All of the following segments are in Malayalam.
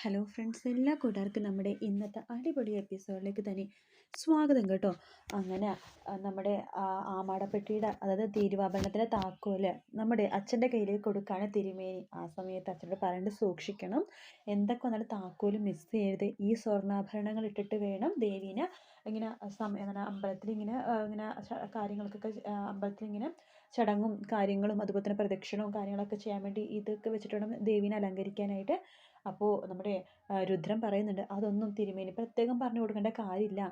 ഹലോ ഫ്രണ്ട്സ് എല്ലാ കൂട്ടുകാർക്കും നമ്മുടെ ഇന്നത്തെ അടിപൊളി എപ്പിസോഡിലേക്ക് തന്നെ സ്വാഗതം കേട്ടോ. അങ്ങനെ നമ്മുടെ ആമാടപ്പെട്ടിയുടെ അതായത് തിരുവാഭരണത്തിന്റെ താക്കോൽ നമ്മുടെ അച്ഛന്റെ കയ്യിലേക്ക് കൊടുക്കുകയാണ് തിരുമേനി. ആ സമയത്ത് അച്ഛനോട് പറയേണ്ടത് സൂക്ഷിക്കണം. എന്തൊക്കെ വന്നാലും താക്കോൽ മിസ് ചെയ്യരുത്. ഈ സ്വർണാഭരണങ്ങൾ ഇട്ടിട്ട് വേണം ദേവീനെ ഇങ്ങനെ സമയം അങ്ങനെ അമ്പലത്തിൽ ഇങ്ങനെ ഇങ്ങനെ കാര്യങ്ങൾക്കൊക്കെ അമ്പലത്തിൽ ഇങ്ങനെ ചടങ്ങും കാര്യങ്ങളും അതുപോലെ തന്നെ പ്രദക്ഷിണവും കാര്യങ്ങളൊക്കെ ചെയ്യാൻ വേണ്ടി ഇതൊക്കെ വെച്ചിട്ട് വേണം ദേവീനെ അലങ്കരിക്കാനായിട്ട്. അപ്പോൾ നമ്മുടെ രുദ്രൻ പറയുന്നുണ്ട് അതൊന്നും തിരുമേനി പ്രത്യേകം പറഞ്ഞു കൊടുക്കേണ്ട കാര്യമില്ല.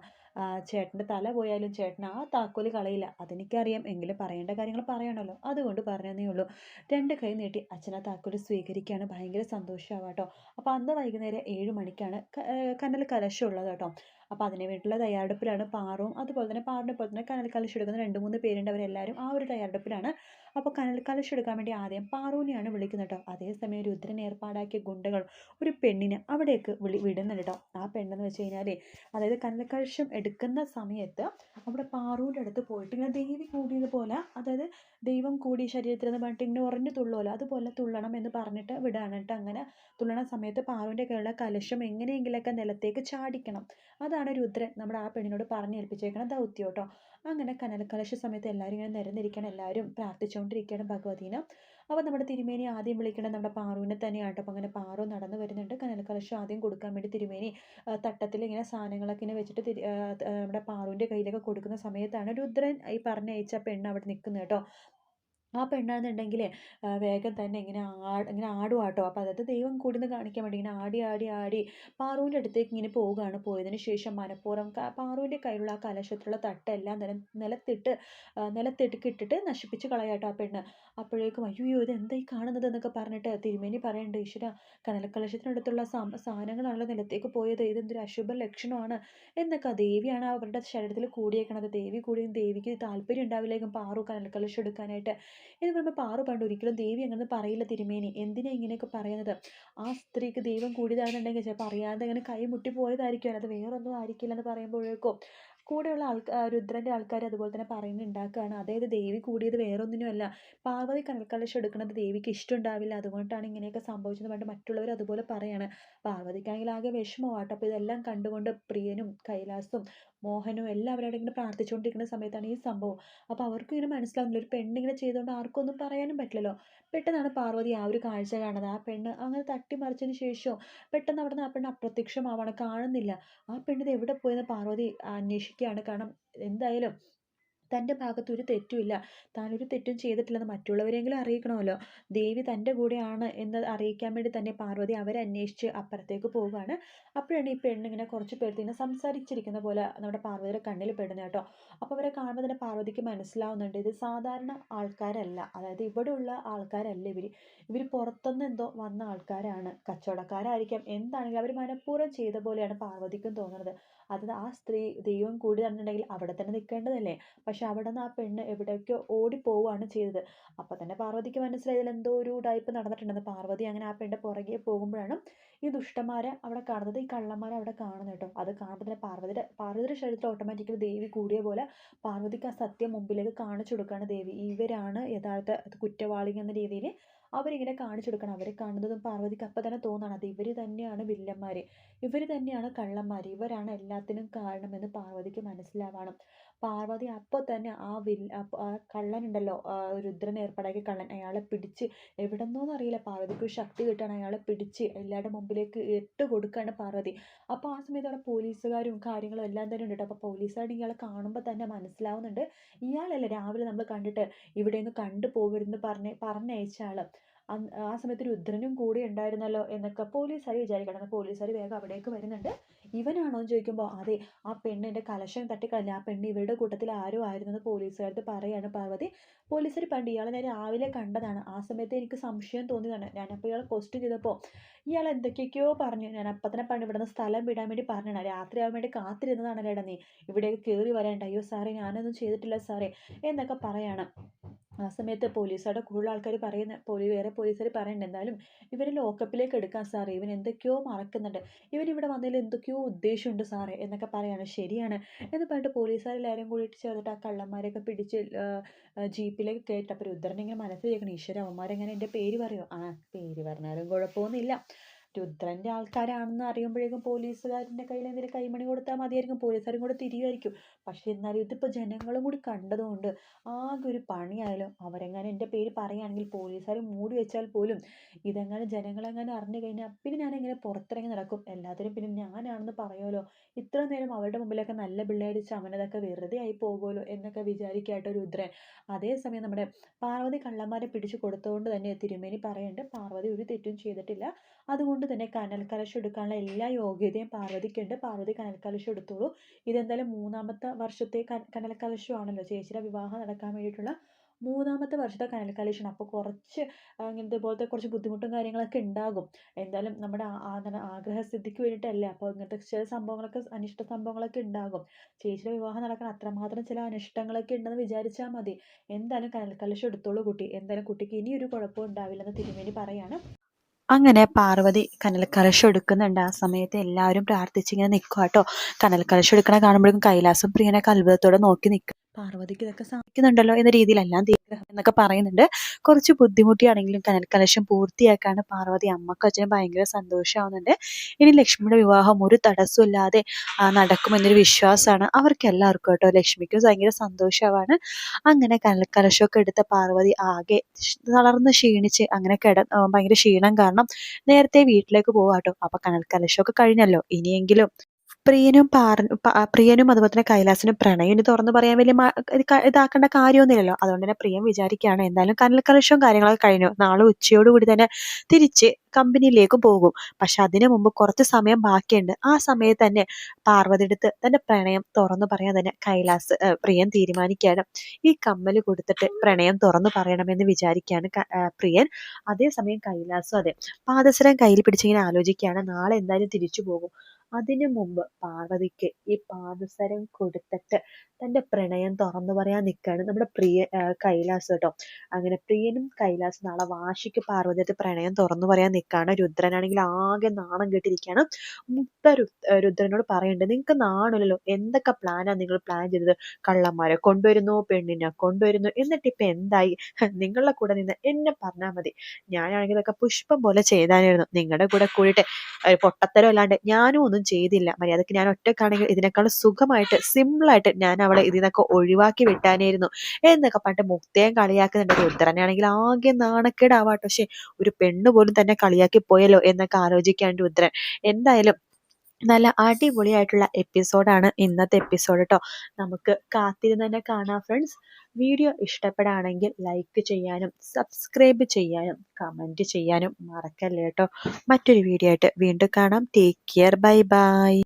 ചേട്ടന്റെ തല പോയാലും ചേട്ടൻ ആ താക്കോൽ കളയില്ല. അതെനിക്കറിയാം. എങ്കിലും പറയേണ്ട കാര്യങ്ങൾ പറയണമല്ലോ. അതുകൊണ്ട് പറഞ്ഞതേ ഉള്ളൂ. രണ്ട് കൈ നീട്ടി അച്ഛൻ ആ താക്കോൽ സ്വീകരിക്കുകയാണ്. ഭയങ്കര സന്തോഷമാവാം കേട്ടോ അപ്പോൾ അന്ന് വൈകുന്നേരം ഏഴ് മണിക്കാണ് കനൽ കലശം ഉള്ളത് കേട്ടോ. അപ്പോൾ അതിന് വേണ്ടിയുള്ള തയ്യാറെടുപ്പിലാണ് പാറും അതുപോലെ തന്നെ പാറിന്റെ പോലെ തന്നെ കനൽ കലശം എടുക്കുന്ന രണ്ട് മൂന്ന് പേരുണ്ട് അവരെല്ലാവരും ആ ഒരു തയ്യാറെടുപ്പിലാണ്. അപ്പോൾ കനൽ കലശം എടുക്കാൻ വേണ്ടി ആദ്യം പാറൂനെയാണ് വിളിക്കുന്നത് കേട്ടോ. അതേസമയം രുദ്രൻ ഏർപ്പാടാക്കിയ ഗുണ്ടകൾ ഒരു പെണ്ണിനെ അവിടേക്ക് വിളി വിടുന്നുണ്ട് കേട്ടോ ആ പെണ്ണെന്ന് വെച്ച് കഴിഞ്ഞാൽ അതായത് കലശം എടുക്കുന്ന സമയത്ത് അവിടെ പാറൂന്റെ അടുത്ത് പോയിട്ട് ഇങ്ങനെ ദേവി കൂടിയതുപോലെ അതായത് ദൈവം കൂടി ശരീരത്തിൽ നിന്ന് പറഞ്ഞിട്ട് ഇങ്ങനെ ഉറഞ്ഞു തുള്ളുമല്ലോ അതുപോലെ തുള്ളണം എന്ന് പറഞ്ഞിട്ട് വിടാണ് കേട്ടോ അങ്ങനെ. തുള്ളണ സമയത്ത് പാറുവിന്റെ കയ്യിലുള്ള കലശം എങ്ങനെയെങ്കിലൊക്കെ നിലത്തേക്ക് ചാടിക്കണം. അതാണ് രുദ്രൻ നമ്മുടെ ആ പെണ്ണിനോട് പറഞ്ഞേൽപ്പിച്ചേക്കണ ദൗത്യം കേട്ടോ അങ്ങനെ കനൽ കലശ സമയത്ത് എല്ലാവരും ഇങ്ങനെ നിരന്നിരിക്കണം എല്ലാവരും പ്രാർത്ഥിച്ചുകൊണ്ടിരിക്കുകയാണ് ഭഗവതീനെ. അപ്പോൾ നമ്മുടെ തിരുമേനി ആദ്യം വിളിക്കണം നമ്മുടെ പാറുവിനെ തന്നെയാണ് അപ്പോൾ അങ്ങനെ പാറു നടന്നു വരുന്നുണ്ട്. കനൽ കലശം ആദ്യം കൊടുക്കാൻ വേണ്ടി തിരുമേനി തട്ടത്തിൽ ഇങ്ങനെ സാധനങ്ങളൊക്കെ ഇങ്ങനെ വെച്ചിട്ട് നമ്മുടെ പാറുവിന്റെ കയ്യിലൊക്കെ കൊടുക്കുന്ന സമയത്താണ് രുദ്രൻ ഈ പറഞ്ഞയച്ച പെണ്ണ് അവിടെ നിൽക്കുന്നത് കേട്ടോ. ആ പെണ്ണാണെന്നുണ്ടെങ്കിൽ വേഗം തന്നെ ഇങ്ങനെ ആ ഇങ്ങനെ ആടും ആട്ടോ അപ്പോൾ അതായത് ദൈവം കൂടുന്ന കാണിക്കാൻ വേണ്ടി ഇങ്ങനെ ആടി ആടി ആടി പാറുവിന്റെ അടുത്തേക്ക് ഇങ്ങനെ പോവുകയാണ്. പോയതിന് ശേഷം മനഃപൂർവം പാറുവിന്റെ കയ്യിലുള്ള ആ കലശത്തിലുള്ള തട്ടെല്ലാം നില നിലത്തിട്ട് ഇട്ടിട്ട് നശിപ്പിച്ച് കളയാട്ടോ ആ പെണ്ണ്. അപ്പോഴേക്കും അയ്യോ ഇത് എന്തായി കാണുന്നത്? എന്നൊക്കെ പറഞ്ഞിട്ട് തിരുമേനി പറയണ്ട ഈശ്വര കനലക്കലശത്തിനടുത്തുള്ള സാധനങ്ങളാണല്ലോ നിലത്തേക്ക് പോയത് ഇതെന്തൊരു അശുഭ ലക്ഷണമാണ്? എന്നൊക്കെ ദേവിയാണ് അവരുടെ ശരീരത്തിൽ കൂടിയേക്കണത്. ദേവി കൂടിയും ദേവിക്ക് താല്പര്യം ഉണ്ടാവില്ലേക്കും പാറു കനലക്കലശം എടുക്കാനായിട്ട്. എന്ന് പറയുമ്പോൾ പാറു പണ്ട് ഒരിക്കലും ദേവി അങ്ങനെ പറയില്ല തിരുമേനി. എന്തിനാ ഇങ്ങനെയൊക്കെ പറയുന്നത്? ആ സ്ത്രീക്ക് ദൈവം കൂടിയതാണെന്നുണ്ടെങ്കിൽ ചിലപ്പോൾ അറിയാതെ അങ്ങനെ കൈ മുട്ടി പോയതായിരിക്കും. അത് വേറൊന്നും ആയിരിക്കില്ല എന്ന് പറയുമ്പോഴേക്കും കൂടെയുള്ള ആൾക്കാർ രുദ്രന്റെ ആൾക്കാർ അതുപോലെ തന്നെ പറയുന്നുണ്ടാക്കുകയാണ് അതായത് ദേവി കൂടിയത് വേറൊന്നിനുമല്ല. പാർവതി കനൽക്കലശം എടുക്കുന്നത് ദേവിക്ക് ഇഷ്ടമുണ്ടാവില്ല. അതുകൊണ്ടാണ് ഇങ്ങനെയൊക്കെ സംഭവിച്ചത് പണ്ട് മറ്റുള്ളവർ അതുപോലെ പറയാണ്. പാർവതിക്കാണെങ്കിൽ ആകെ വിഷമമാട്ടോ. അപ്പോൾ ഇതെല്ലാം കണ്ടുകൊണ്ട് പ്രിയനും കൈലാസും മോഹനും എല്ലാവരും അവിടെ ഇങ്ങനെ പ്രാർത്ഥിച്ചുകൊണ്ടിരിക്കുന്ന സമയത്താണ് ഈ സംഭവം. അപ്പോൾ അവർക്കും ഇങ്ങനെ മനസ്സിലാവുന്നില്ല. ഒരു പെണ്ണിങ്ങനെ ചെയ്തുകൊണ്ട് ആർക്കും ഒന്നും പറയാനും പറ്റില്ലല്ലോ. പെട്ടെന്നാണ് പാർവതി ആ ഒരു കാഴ്ച കാണുന്നത്. ആ പെണ്ണ് അങ്ങനെ തട്ടിമറിച്ചതിന് ശേഷവും പെട്ടെന്ന് അവിടെ നിന്ന് ആ പെണ്ണ് അപ്രത്യക്ഷമാവാണ് കാണുന്നില്ല. ആ പെണ്ണ് ഇത് എവിടെ പോയെന്ന് പാർവതി അന്വേഷിക്കുകയാണ്. കാരണം എന്തായാലും തന്റെ ഭാഗത്ത് ഒരു തെറ്റുമില്ല. താനൊരു തെറ്റും ചെയ്തിട്ടില്ലെന്ന് മറ്റുള്ളവരെങ്കിലും അറിയിക്കണമല്ലോ. ദേവി തന്റെ കൂടെയാണ് എന്ന് അറിയിക്കാൻ വേണ്ടി തന്നെ പാർവതി അവരെ അന്വേഷിച്ച് അപ്പുറത്തേക്ക് പോവുകയാണ്. അപ്പോഴാണ് ഈ പെണ്ണിങ്ങനെ കുറച്ച് പേർക്ക് ഇങ്ങനെ സംസാരിച്ചിരിക്കുന്ന പോലെ നമ്മുടെ പാർവതിയുടെ കണ്ണിൽ പെടുന്നത് കേട്ടോ. അപ്പോൾ അവരെ കാണുമ്പോൾ തന്നെ പാർവതിക്ക് മനസ്സിലാവുന്നുണ്ട്. ഇത് സാധാരണ ആൾക്കാരല്ല. അതായത് ഇവിടെയുള്ള ആൾക്കാരല്ല ഇവർ ഇവർ പുറത്തുനിന്ന് എന്തോ വന്ന ആൾക്കാരാണ്. കച്ചവടക്കാരായിരിക്കാം. എന്താണെങ്കിലും അവർ മനഃപൂർവം ചെയ്ത പോലെയാണ് പാർവതിക്കും തോന്നുന്നത്. അത് ആ സ്ത്രീ ദൈവം കൂടി തന്നിട്ടുണ്ടെങ്കിൽ അവിടെ തന്നെ നിൽക്കേണ്ടതല്ലേ? പക്ഷെ അവിടെ നിന്ന് ആ പെണ്ണ് എവിടേക്കോ ഓടിപ്പോവുകയാണ് ചെയ്തത്. അപ്പോൾ തന്നെ പാർവതിക്ക് മനസ്സിലായി എന്തോ ഒരു ടൈപ്പ് നടന്നിട്ടുണ്ടെന്ന് പാർവതി അങ്ങനെ ആ പെണ്ണിന്റെ പുറകെ പോകുമ്പോഴാണ് ഈ ദുഷ്ടന്മാരെ അവിടെ കാണുന്നത്. ഈ കള്ളന്മാരെ അവിടെ കാണുന്നത് കേട്ടോ. അത് കാണുമ്പോൾ തന്നെ പാർവതിയുടെ പാർവതിയുടെ ശരീരത്തിൽ ഓട്ടോമാറ്റിക്കലി ദേവി കൂടിയ പോലെ പാർവതിക്ക് ആ സത്യം മുമ്പിലേക്ക് കാണിച്ചു കൊടുക്കുകയാണ് ദേവി. ഇവരാണ് യഥാർത്ഥ കുറ്റവാളികൾ എന്ന രീതിയിൽ അവരിങ്ങനെ കാണിച്ചു കൊടുക്കണം അവരെ കാണുന്നതും പാർവതിക്ക് അപ്പം തന്നെ തോന്നണം അത് ഇവർ തന്നെയാണ് വില്ലന്മാർ ഇവർ തന്നെയാണ് കള്ളന്മാർ ഇവരാണ് എല്ലാത്തിനും കാരണമെന്ന് പാർവതിക്ക് മനസ്സിലാവണം. പാർവതി അപ്പോൾ തന്നെ ആ അപ്പ- ആ കള്ളനുണ്ടല്ലോ രുദ്രൻ ഏർപ്പാടാക്കിയ കള്ളൻ അയാളെ പിടിച്ച് എവിടെന്നോന്ന് അറിയില്ല. പാർവതിക്ക് ഒരു ശക്തി കിട്ടാണ് അയാളെ പിടിച്ച് എല്ലാവരുടെ മുമ്പിലേക്ക് ഇട്ട് കൊടുക്കുകയാണ് പാർവതി. അപ്പോൾ ആ സമയത്ത് അവിടെ പോലീസുകാരും കാര്യങ്ങളും എല്ലാം തന്നെ ഉണ്ട് കേട്ടോ അപ്പോൾ പോലീസുകാരുടെ ഇയാളെ കാണുമ്പോൾ തന്നെ മനസ്സിലാവുന്നുണ്ട്. ഇയാളല്ലേ രാവിലെ നമ്മൾ കണ്ടിട്ട് ഇവിടെ നിന്ന് കണ്ടു പോകരുതെന്ന് പറഞ്ഞ് പറഞ്ഞയച്ച ആൾ ആ സമയത്ത് രുദ്രനും കൂടി ഉണ്ടായിരുന്നല്ലോ എന്നൊക്കെ പോലീസുകാർ വിചാരിക്കണം. പോലീസുകാർ വേഗം അവിടേക്ക് വരുന്നുണ്ട്. ഇവനാണോ എന്ന് ചോദിക്കുമ്പോൾ അതെ ആ പെണ്ണിന്റെ കലശം തട്ടിക്കളഞ്ഞ ആ പെണ്ണ് ഇവരുടെ കൂട്ടത്തിൽ ആരോ ആയിരുന്നെന്ന് പോലീസുകാരത്ത് പറയാണ് പാർവതി. പോലീസുകാർ പണ്ട് ഇയാളെ ഞാൻ രാവിലെ കണ്ടതാണ്. ആ സമയത്ത് എനിക്ക് സംശയം തോന്നിയതാണ്. ഞാനപ്പോൾ ഇയാളെ ക്വസ്റ്റ്യൻ ചെയ്തപ്പോൾ ഇയാൾ എന്തൊക്കെയൊക്കെയോ പറഞ്ഞു. ഞാൻ അപ്പം തന്നെ പണ്ട് ഇവിടുന്ന് സ്ഥലം വിടാൻ വേണ്ടി പറഞ്ഞാണ് രാത്രി ആവാൻ വേണ്ടി കാത്തിരുന്നതാണല്ലോ എടാ നീ. ഇവിടേക്ക് കയറി വരേണ്ട. അയ്യോ സാറേ ഞാനൊന്നും ചെയ്തിട്ടില്ല സാറേ എന്നൊക്കെ പറയാണ്. ആ സമയത്ത് പോലീസുകാരുടെ കൂടുതൽ ആൾക്കാർ പറയുന്ന പോലീ വേറെ പോലീസുകാർ പറയുന്നുണ്ട് എന്തായാലും ഇവരെ ലോക്കപ്പിലേക്ക് എടുക്കാൻ സാറേ ഇവൻ എന്തൊക്കെയോ മറക്കുന്നുണ്ട്. ഇവൻ ഇവിടെ വന്നതിൽ എന്തൊക്കെയോ ഉദ്ദേശമുണ്ട് സാറേ എന്നൊക്കെ പറയാണ്. ശരിയാണ് എന്ന് പറഞ്ഞിട്ട് പോലീസുകാരെല്ലാവരും കൂടിയിട്ട് ചേർന്നിട്ട് ആ കള്ളന്മാരെയൊക്കെ പിടിച്ച് ജീപ്പിലേക്ക് കയറ്റി അപ്പോൾ രുദ്രൻ ഇങ്ങനെ മനസ്സിൽ ഈശ്വര അവന്മാരെങ്ങനെ എന്റെ പേര് പറയോ? ആ പേര് പറഞ്ഞാലും കുഴപ്പമൊന്നുമില്ല. രുദ്രന്റെ ആൾക്കാരാണെന്ന് അറിയുമ്പോഴേക്കും പോലീസുകാരന്റെ കയ്യിൽ എന്തെങ്കിലും കൈമണി കൊടുത്താൽ മതിയായിരിക്കും. പോലീസുകാരും കൂടെ തിരിയുമായിരിക്കും. പക്ഷേ എന്നാലും ഇതിപ്പോൾ ജനങ്ങളും കൂടി കണ്ടതുകൊണ്ട് ആകെ ഒരു പണിയായാലും അവരെങ്ങനെ എന്റെ പേര് പറയുകയാണെങ്കിൽ പോലീസുകാർ മൂടി വെച്ചാൽ പോലും ഇതെങ്ങനെ ജനങ്ങളെങ്ങനെ അറിഞ്ഞു കഴിഞ്ഞാൽ പിന്നെ ഞാൻ എങ്ങനെ പുറത്തിറങ്ങി നടക്കും? എല്ലാത്തിനും പിന്നെ ഞാനാണെന്ന് പറയുമല്ലോ. ഇത്ര നേരം അവരുടെ മുമ്പിലൊക്കെ നല്ല പിള്ളേര് ചമനതൊക്കെ വെറുതെ ആയി പോകുമല്ലോ എന്നൊക്കെ വിചാരിക്കാട്ടോ രുദ്രൻ. അതേസമയം നമ്മുടെ പാർവതി കള്ളന്മാരെ പിടിച്ചു കൊടുത്തുകൊണ്ട് തന്നെ തിരുമേനി പറയുന്നുണ്ട് പാർവതി ഒരു തെറ്റും ചെയ്തിട്ടില്ല. അതുകൊണ്ട് തന്നെ കനൽ കലശം എടുക്കാനുള്ള എല്ലാ യോഗ്യതയും പാർവതിക്കുണ്ട് പാർവതി കനൽ കലശം എടുത്തോളൂ. ഇതെന്തായാലും മൂന്നാമത്തെ വർഷത്തെ കനൽ കലശമാണല്ലോ ചേച്ചിയുടെ വിവാഹം നടക്കാൻ വേണ്ടിയിട്ടുള്ള മൂന്നാമത്തെ വർഷത്തെ കനൽ കലശമാണ്. അപ്പോൾ കുറച്ച് ഇങ്ങനത്തെ പോലത്തെ കുറച്ച് ബുദ്ധിമുട്ടും കാര്യങ്ങളൊക്കെ ഉണ്ടാകും. എന്തായാലും നമ്മുടെ ആഗ്രഹസിദ്ധിക്ക് വേണ്ടിയിട്ടല്ലേ? അപ്പോൾ ഇങ്ങനത്തെ ചില സംഭവങ്ങളൊക്കെ അനിഷ്ട സംഭവങ്ങളൊക്കെ ഉണ്ടാകും. ചേച്ചിയുടെ വിവാഹം നടക്കാൻ അത്രമാത്രം ചില അനിഷ്ടങ്ങളൊക്കെ ഉണ്ടെന്ന് വിചാരിച്ചാൽ മതി. എന്തായാലും കനൽ കലശം എടുത്തോളൂ കുട്ടി. എന്തായാലും കുട്ടിക്ക് ഇനിയൊരു കുഴപ്പവും ഉണ്ടാവില്ലെന്ന് തിരുമേനി പറയാണ്. അങ്ങനെ പാർവതി കനൽ കലശം എടുക്കുന്നുണ്ട്. ആ സമയത്ത് എല്ലാവരും പ്രാർത്ഥിച്ചിങ്ങനെ നിൽക്കുക കേട്ടോ കനൽ കലശം എടുക്കണ കാണുമ്പോഴേക്കും കൈലാസം പ്രിയനെ അത്ഭുതത്തോടെ നോക്കി നിൽക്കും. പാർവതിക്ക് ഇതൊക്കെ സാധിക്കുന്നുണ്ടല്ലോ എന്ന രീതിയിലെല്ലാം തീഗ്രഹം എന്നൊക്കെ പറയുന്നുണ്ട്. കുറച്ച് ബുദ്ധിമുട്ടിയാണെങ്കിലും കനൽ കലശം പൂർത്തിയാക്കാണ് പാർവതി അമ്മക്കും അച്ഛനും ഭയങ്കര സന്തോഷമാവുന്നുണ്ട് ഇനി ലക്ഷ്മിയുടെ വിവാഹം ഒരു തടസ്സമില്ലാതെ നടക്കുമെന്നൊരു വിശ്വാസമാണ് അവർക്ക് എല്ലാവർക്കും കേട്ടോ. ലക്ഷ്മിക്കും ഭയങ്കര സന്തോഷമാണ്. അങ്ങനെ കനൽ കലശമൊക്കെ എടുത്ത പാർവതി ആകെ തളർന്ന് ക്ഷീണിച്ച് അങ്ങനെ കിട ഭയങ്കര ക്ഷീണം കാരണം നേരത്തെ വീട്ടിലേക്ക് പോവാട്ടോ. അപ്പൊ കനൽ കലശമൊക്കെ കഴിഞ്ഞല്ലോ. ഇനിയെങ്കിലും പ്രിയനും പാർ പ്രിയനും അതുപോലെ തന്നെ കൈലാസിനും പ്രണയം ഇനി തുറന്നു പറയാൻ വലിയ ഇതാക്കേണ്ട കാര്യമൊന്നുമില്ലല്ലോ. അതുകൊണ്ട് തന്നെ പ്രിയം വിചാരിക്കുകയാണ്. എന്തായാലും കനൽ കലശവും കാര്യങ്ങളൊക്കെ കഴിഞ്ഞു. നാളെ ഉച്ചയോടുകൂടി തന്നെ തിരിച്ച് കമ്പനിയിലേക്ക് പോകും. പക്ഷെ അതിനു മുമ്പ് കുറച്ച് സമയം ബാക്കിയുണ്ട്. ആ സമയത്ത് തന്നെ പാർവതി എടുത്ത് തന്റെ പ്രണയം തുറന്നു പറയാൻ തന്നെ കൈലാസ് പ്രിയൻ തീരുമാനിക്കുകയാണ്. ഈ കമ്മൽ കൊടുത്തിട്ട് പ്രണയം തുറന്നു പറയണമെന്ന് വിചാരിക്കുകയാണ് പ്രിയൻ. അതേസമയം കൈലാസും അതെ പാദസരം കയ്യിൽ പിടിച്ചിങ്ങനെ ആലോചിക്കുകയാണ്. നാളെ എന്തായാലും തിരിച്ചു പോകും. അതിനു മുമ്പ് പാർവതിക്ക് ഈ പാദസരം കൊടുത്തിട്ട് തന്റെ പ്രണയം തുറന്നു പറയാൻ നിൽക്കുകയാണ് നമ്മുടെ പ്രിയ കൈലാസ് കേട്ടോ. അങ്ങനെ പ്രിയനും കൈലാസും നാളെ വാശിക്ക് പാർവതിയുടെ പ്രണയം തുറന്നു പറയാൻ നിൽക്കുകയാണ്. രുദ്രനാണെങ്കിൽ ആകെ നാണം കെട്ടിരിക്കുകയാണ്. മുത്ത രുദ്രനോട് പറയുന്നുണ്ട് നിങ്ങൾക്ക് നാണില്ലല്ലോ എന്തൊക്കെ പ്ലാനാണ് നിങ്ങൾ പ്ലാൻ ചെയ്തത്? കള്ളന്മാരെ കൊണ്ടുവരുന്നു പെണ്ണിനെ കൊണ്ടുവരുന്നു. എന്നിട്ട് ഇപ്പം എന്തായി? നിങ്ങളുടെ കൂടെ നിന്ന് എന്നെ പറഞ്ഞാൽ മതി. ഞാനാണെങ്കിൽ ഇതൊക്കെ പുഷ്പം പോലെ ചെയ്താനായിരുന്നു. നിങ്ങളുടെ കൂടെ കൂടിയിട്ട് പൊട്ടത്തരം അല്ലാണ്ട് ഞാനും ഒന്നും ചെയ്തില്ല. മര്യാദയ്ക്ക് ഞാൻ ഒറ്റക്കാണെങ്കിൽ ഇതിനേക്കാൾ സുഖമായിട്ട് സിമ്പിളായിട്ട് ഞാൻ അവളെ ഇതിൽ നിന്നൊക്കെ ഒഴിവാക്കി വിട്ടാനായിരുന്നു. എന്നൊക്കെ പണ്ട് മുക്തയും കളിയാക്കുന്നുണ്ട്. രുദ്രനാണെങ്കിൽ ആകെ നാണക്കേടാവാട്ടോ പക്ഷെ ഒരു പെണ്ണ് പോലും തന്നെ കളിയാക്കി പോയല്ലോ എന്നൊക്കെ ആലോചിക്കാണ്ട് രുദ്രൻ എന്തായാലും നല്ല അടിപൊളിയായിട്ടുള്ള എപ്പിസോഡാണ് ഇന്നത്തെ എപ്പിസോഡ് കേട്ടോ നമുക്ക് കാത്തിരുന്ന് തന്നെ കാണാം ഫ്രണ്ട്സ്. വീഡിയോ ഇഷ്ടപ്പെടുകയാണെങ്കിൽ ലൈക്ക് ചെയ്യാനും സബ്സ്ക്രൈബ് ചെയ്യാനും കമന്റ് ചെയ്യാനും മറക്കല്ലേ കേട്ടോ മറ്റൊരു വീഡിയോ ആയിട്ട് വീണ്ടും കാണാം. Take care. Bye bye.